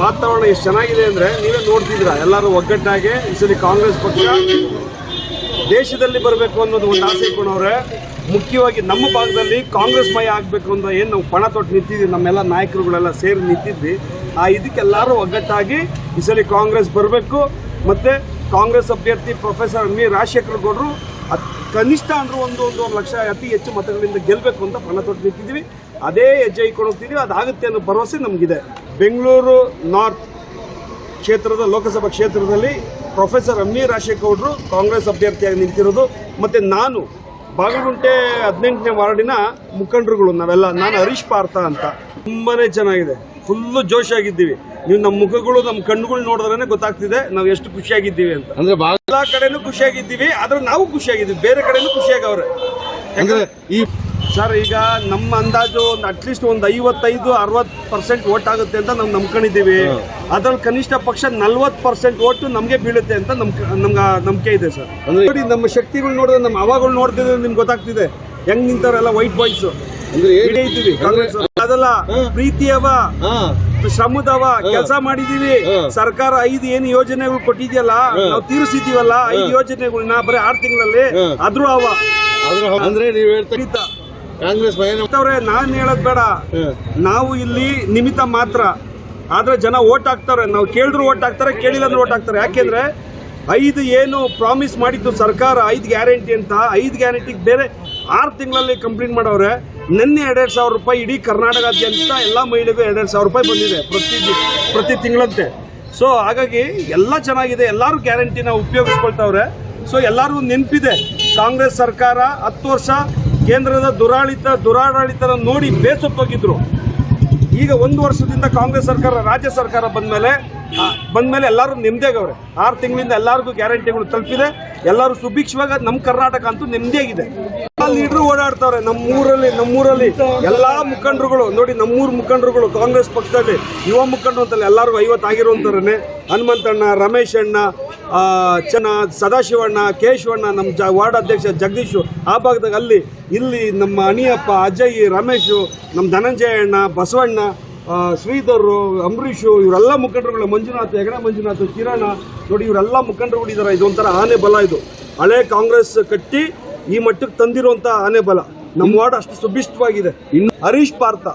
ವಾತಾವರಣ ಎಷ್ಟು ಚೆನ್ನಾಗಿದೆ ಅಂದ್ರೆ ನೀವೇ ನೋಡ್ತಿದ್ರ ಎಲ್ಲರೂ ಒಗ್ಗಟ್ಟಾಗಿ ಈ ಸಲ ಕಾಂಗ್ರೆಸ್ ಪಕ್ಷ ದೇಶದಲ್ಲಿ ಬರಬೇಕು ಅನ್ನೋದು ಒಂದು ಆಸೆ ಇಟ್ಕೊಂಡವ್ರೆ. ಮುಖ್ಯವಾಗಿ ನಮ್ಮ ಭಾಗದಲ್ಲಿ ಕಾಂಗ್ರೆಸ್ ಮಯ ಆಗಬೇಕು ಅಂತ ಏನು ನಾವು ಪಣ ತೊಟ್ಟು ನಿಂತಿದ್ವಿ, ನಮ್ಮೆಲ್ಲ ನಾಯಕರುಗಳೆಲ್ಲ ಸೇರಿ ನಿಂತಿದ್ವಿ. ಆ ಇದಕ್ಕೆಲ್ಲರೂ ಒಗ್ಗಟ್ಟಾಗಿ ಈ ಸಲ ಕಾಂಗ್ರೆಸ್ ಬರಬೇಕು. ಮತ್ತೆ ಕಾಂಗ್ರೆಸ್ ಅಭ್ಯರ್ಥಿ ಪ್ರೊಫೆಸರ್ ಎಂ ವಿ ರಾಜಶೇಖರ್ ಗೌಡರು ಕನಿಷ್ಠ ಅಂದ್ರೆ ಒಂದು ಒಂದು ಲಕ್ಷ ಅತಿ ಹೆಚ್ಚು ಮತಗಳಿಂದ ಗೆಲ್ಲಬೇಕು ಅಂತ ಪಣ ತೊಟ್ಟು ನಿಂತಿದ್ವಿ ಅದೇ ಹೆಜ್ಜೆ ಇಟ್ಕೊಂಡು ಹೋಗ್ತಿದ್ವಿ ಅದಾಗುತ್ತೆ ಅನ್ನೋ ಭರವಸೆ ನಮಗಿದೆ. ಬೆಂಗಳೂರು ನಾರ್ತ್ ಕ್ಷೇತ್ರದ ಲೋಕಸಭಾ ಕ್ಷೇತ್ರದಲ್ಲಿ professor M V Rajashekar Congress ಅಭ್ಯರ್ಥಿಯಾಗಿ ನಿಂತಿರೋದು. ಮತ್ತು ನಾನು ಬಾಗಲಗುಂಟೆ ಹದಿನೆಂಟನೇ ವಾರ್ಡಿನ ಮುಖಂಡರುಗಳು ನಾವೆಲ್ಲ ನಾನು ಹರೀಶ್ ಪಾರ್ಥ ಅಂತ. ತುಂಬಾ ಚೆನ್ನಾಗಿದೆ. ಫುಲ್ಲು ಜೋಶಾಗಿದ್ದೀವಿ. ನೀವು ನಮ್ಮ ಮುಖಗಳು ನಮ್ಮ ಕಣ್ಣುಗಳು ನೋಡಿದ್ರೇ ಗೊತ್ತಾಗ್ತಿದೆ ನಾವು ಎಷ್ಟು ಖುಷಿಯಾಗಿದ್ದೀವಿ ಅಂತ. ಅಂದ್ರೆ ಎಲ್ಲ ಎಲ್ಲಾ ಕಡೆನೂ ಖುಷಿಯಾಗಿದ್ದೀವಿ ಆದ್ರೆ ನಾವು ಖುಷಿಯಾಗಿದ್ದೀವಿ. ಬೇರೆ ಕಡೆನೂ ಖುಷಿಯಾಗವ್ರೆ. ಅಂದ್ರೆ ಈ ಸರ್ ಈಗ ನಮ್ಮ ಅಂದಾಜು ಒಂದು ಅಟ್ಲೀಸ್ಟ್ ಒಂದು ಐವತ್ತೈದು ಅರವತ್ ಪರ್ಸೆಂಟ್ ಓಟ್ ಆಗುತ್ತೆ ಅಂತ ನಾವು ನಂಬ್ಕೊಂಡಿದ್ದೀವಿ. ಅದ್ರಲ್ಲಿ ಕನಿಷ್ಠ ಪಕ್ಷ ನಲ್ವತ್ ಪರ್ಸೆಂಟ್ ಓಟು ನಮಗೆ ಬೀಳುತ್ತೆ ಅಂತ ನಮ್ ನಮ್ಗೆ ನಂಬಿಕೆ ಇದೆ ಸರ್. ಅಂದ್ರೆ- ನೋಡಿ ನಮ್ಮ ಶಕ್ತಿಗಳು ನೋಡಿದ್ರೆ ನಮ್ಮ ಅವಾಗಳು ನೋಡ್ತಿದ್ರೆ ನಿಮ್ಗೆ ಗೊತ್ತಾಗ್ತಿದೆ. ಹೆಂಗ್ ನಿಂತಾರಲ್ಲ ವೈಟ್ ಬಾಯ್ಸ್ ಅಂದ್ರೆ ಏನ್- ಹಿಡಿಯುತ್ತೀವಿ ಕಾಂಗ್ರೆಸ್ ಅದಲ್ಲ ಪ್ರೀತಿಯವ ಅವ ಶ್ರಮದವ ಕೆಲಸ ಮಾಡಿದೀವಿ. ಸರ್ಕಾರ ಐದು ಏನು ಯೋಜನೆಗಳು ಕೊಟ್ಟಿದ್ಯಲ್ಲ ನಾವು ತೀರಿಸಿದೀವಲ್ಲ ಐದು ಯೋಜನೆಗಳನ್ನ ಬರೀ ಆರು ತಿಂಗಳಲ್ಲಿ. ಆದ್ರೂ ಅವ. ಅಂದ್ರೆ ನೀವ್ ಹೇಳ್ತಾ ಕಾಂಗ್ರೆಸ್ ಭಯನ ಅವ್ರೆ ನಾನ್ ಹೇಳೋದ್ ಬೇಡ. ನಾವು ಇಲ್ಲಿ ನಿಮಿತ್ತ ಮಾತ್ರ. ಆದ್ರೆ ಜನ ಓಟ್ ಹಾಕ್ತಾರೆ. ನಾವು ಕೇಳಿದ್ರು ಓಟ್ ಹಾಕ್ತಾರೆ ಕೇಳಿಲ್ಲ ಅಂದ್ರೆ ಓಟ್ ಹಾಕ್ತಾರೆ. ಯಾಕೆಂದ್ರೆ ಐದು ಏನು ಪ್ರಾಮಿಸ್ ಮಾಡಿದ್ದು ಸರ್ಕಾರ ಐದು ಗ್ಯಾರಂಟಿ ಅಂತ ಐದು ಗ್ಯಾರಂಟಿಗೆ ಬೇರೆ ಆರು ತಿಂಗಳಲ್ಲಿ ಕಂಪ್ಲೀಟ್ ಮಾಡವ್ರೆ. ನಿನ್ನೆ ಎರಡೆರಡು ಸಾವಿರ ರೂಪಾಯಿ ಇಡೀ ಕರ್ನಾಟಕದಾದ್ಯಂತ ಎಲ್ಲ ಮಹಿಳೆಗೂ ಎರಡೆರಡು ಸಾವಿರ ರೂಪಾಯಿ ಬಂದಿದೆ ಪ್ರತಿ ಪ್ರತಿ ತಿಂಗಳಂತೆ. ಸೊ ಹಾಗಾಗಿ ಎಲ್ಲ ಚೆನ್ನಾಗಿದೆ. ಎಲ್ಲರೂ ಗ್ಯಾರಂಟಿನ ಉಪಯೋಗಿಸ್ಕೊಳ್ತಾವ್ರೆ. ಸೊ ಎಲ್ಲರಿಗೂ ನೆನಪಿದೆ. ಕಾಂಗ್ರೆಸ್ ಸರ್ಕಾರ ಹತ್ತು ವರ್ಷ ಕೇಂದ್ರದ ದುರಾಳಿತ, ದುರಾಡಳಿತನ ನೋಡಿ ಬೇಸತ್ತೋಗಿದ್ರು. ಈಗ ಒಂದು ವರ್ಷದಿಂದ ಕಾಂಗ್ರೆಸ್ ಸರ್ಕಾರ, ರಾಜ್ಯ ಸರ್ಕಾರ ಬಂದ್ಮೇಲೆ ಬಂದ ಮೇಲೆ ಎಲ್ಲರೂ ನೆಮ್ಮದಿಯಾಗವ್ರೆ ಆರು ತಿಂಗಳಿಂದ ಎಲ್ಲರಿಗೂ ಗ್ಯಾರಂಟಿಗಳು ತಲುಪಿದೆ. ಎಲ್ಲರೂ ಸುಭಿಕ್ಷವಾಗಿ ನಮ್ಮ ಕರ್ನಾಟಕ ಅಂತೂ ನೆಮ್ಮದಿಯಾಗಿದೆ. ಲೀಡ್ರು ಓಡಾಡ್ತಾವ್ರೆ? ನಮ್ಮೂರಲ್ಲಿ ನಮ್ಮೂರಲ್ಲಿ ಎಲ್ಲ ಮುಖಂಡರುಗಳು. ನೋಡಿ, ನಮ್ಮೂರು ಮುಖಂಡರುಗಳು ಕಾಂಗ್ರೆಸ್ ಪಕ್ಷದಲ್ಲಿ, ಯುವ ಮುಖಂಡರು ಅಂತಲ್ಲ, ಎಲ್ಲರಿಗೂ ಐವತ್ತು ಆಗಿರುವಂತಾರನೆ ಹನುಮಂತಣ್ಣ ರಮೇಶ್ ಚನ್ನ ಸದಾಶಿವಣ್ಣ, ಕೇಶವಣ್ಣ ನಮ್ಮ ಜ ವಾರ್ಡ್ ಅಧ್ಯಕ್ಷ ಜಗದೀಶು, ಆ ಭಾಗದಾಗ ಅಲ್ಲಿ, ಇಲ್ಲಿ ನಮ್ಮ ಅಣಿಯಪ್ಪ ಅಜಯ್, ರಮೇಶು ನಮ್ಮ ಧನಂಜಯ ಅಣ್ಣ, ಬಸವಣ್ಣ ಶ್ರೀಧರ್ ಅಂಬರೀಷು ಇವರೆಲ್ಲ ಮುಖಂಡರುಗಳು, ಮಂಜುನಾಥ್, ಹೆಗಡೆ ಮಂಜುನಾಥ್, ಕಿರಣ, ನೋಡಿ ಇವರೆಲ್ಲ ಮುಖಂಡರುಗಳು ಇದು ಇದೊಂಥರ ಆನೆ ಬಲ ಇದು. ಹಳೆ ಕಾಂಗ್ರೆಸ್ ಕಟ್ಟಿ ಈ ಮಟ್ಟಕ್ಕೆ ತಂದಿರುವಂಥ ಆನೆ ಬಲ. ನಮ್ಮ ವಾರ್ಡ್ ಅಷ್ಟು ಸುಭಿಷ್ಟವಾಗಿದೆ. ಇನ್ನು ಹರೀಶ್ ಪಾರ್ಥ.